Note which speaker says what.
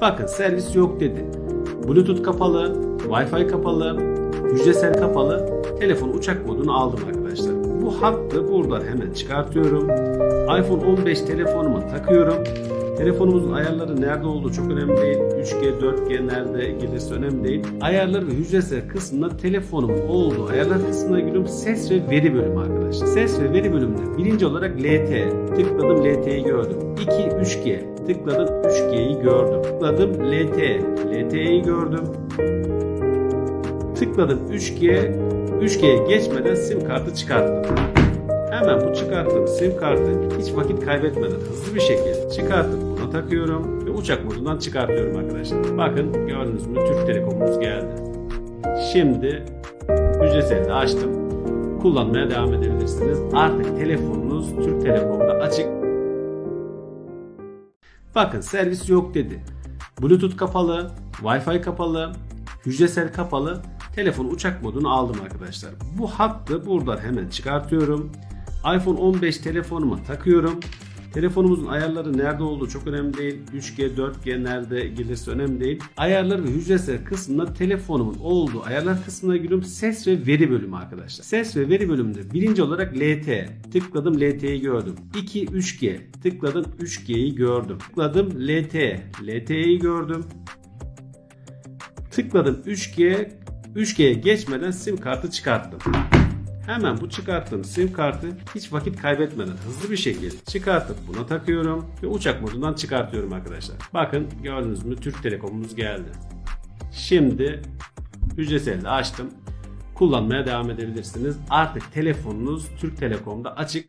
Speaker 1: Bakın servis yok dedi. Bluetooth kapalı, Wi-Fi kapalı, hücresel kapalı. Telefon uçak modunu aldım arkadaşlar. Bu hattı buradan hemen çıkartıyorum. iPhone 15 telefonuma takıyorum. Telefonumuzun ayarları nerede olduğu çok önemli değil. 3G, 4G nerede gelirse önemli değil. Ayarlar ve hücresel kısmında telefonumun olduğu ayarlar kısmına giriyorum. Ses ve veri bölümü arkadaşlar. Ses ve veri bölümünde birinci olarak LT. Tıkladım LT'yi gördüm. 2, 3G. Tıkladım 3G'yi gördüm. Tıkladım LT. LT'yi gördüm. Tıkladım 3G. 3G'ye geçmeden sim kartı çıkarttım. Hemen bu çıkarttığım sim kartı hiç vakit kaybetmeden hızlı bir şekilde çıkartıp buna takıyorum ve uçak modundan çıkartıyorum arkadaşlar. Bakın gördünüz mü Türk Telekom'umuz geldi. Şimdi de açtım. Kullanmaya devam edebilirsiniz. Artık telefonunuz Türk Telekom'da açık. Bakın servis yok dedi. Bluetooth kapalı, Wi-Fi kapalı, hücresel kapalı. Telefon uçak modunu aldım arkadaşlar. Bu hattı buradan hemen çıkartıyorum. iPhone 15 telefonuma takıyorum. Telefonumuzun ayarları nerede olduğu çok önemli değil. 3G, 4G nerede gelirse önemli değil. Ayarlar ve hücresel kısmında telefonumun olduğu ayarlar kısmına giriyorum. Ses ve veri bölümü arkadaşlar. Ses ve veri bölümünde birinci olarak LT. Tıkladım LT'yi gördüm. 2, 3G. Tıkladım 3G'yi gördüm. Tıkladım LT. LT'yi gördüm. Tıkladım 3G. 3G'ye geçmeden sim kartı çıkarttım. Hemen bu çıkarttığım sim kartı hiç vakit kaybetmeden hızlı bir şekilde çıkartıp buna takıyorum ve uçak modundan çıkartıyorum arkadaşlar. Bakın gördünüz mü Türk Telekom'umuz geldi. Şimdi hücreseli de açtım. Kullanmaya devam edebilirsiniz. Artık telefonunuz Türk Telekom'da açık.